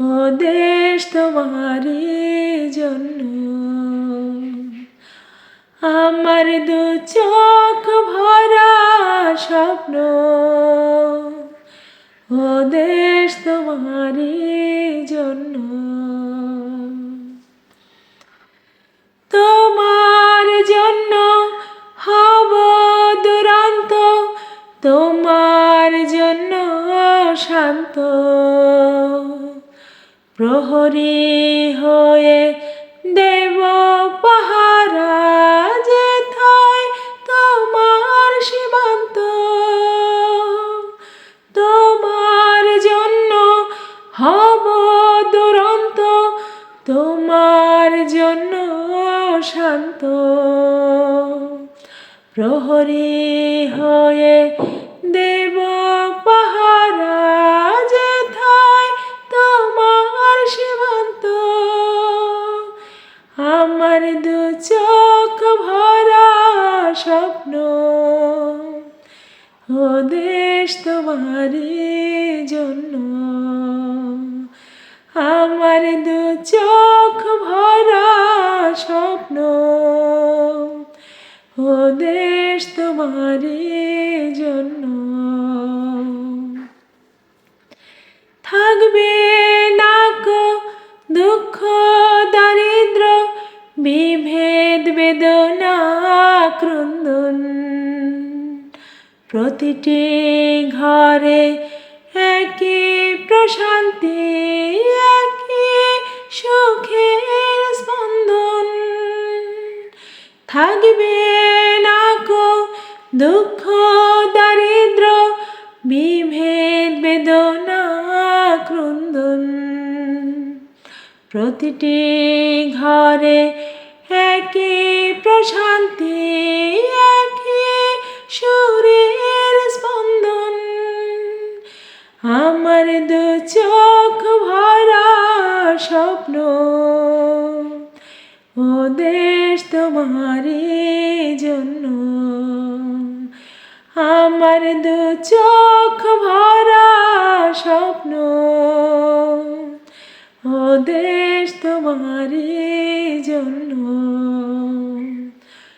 ও দেশ তোমারই জন্য। আমার দু চোখ ভরা স্বপ্ন। ও দেশ তোমারই জন্য। তোমার জন্য হব দুরান্ত, তোমার জন্য শান্ত। প্রহরী হয়ে দেব পাহারা যেথায় তোমার সীমান্ত। তোমার জন্য হব দুরন্ত, তোমার জন্য শান্ত প্রহরী হয়ে চোখ ভরা স্বপ্ন। ও দেশ তোমারই জন্য। আমার দু চোখ ভরা স্বপ্ন। ও দেশ তোমারই জন্য। থাকবে না কো দুঃখ, দারিদ্র, বিভেদ বেদনা ক্রন্দন প্রতিটি ঘরে একই প্রশান্তি, একই সুখের স্পন্দন। থাকবে না কো দুঃখ, দারিদ্র, বিভেদ বেদনা ক্রন্দন প্রতিটি ঘরে একই প্রশান্তি, একই সুরের স্পন্দন। আমার দু চোখ ভরা স্বপ্ন, ও দেশ তোমারই জন্য। আমার দু চোখ ভরা স্বপ্ন, ও দেশ তোমারই জন্য।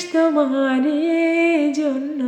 দেশ তোমারই জন্য।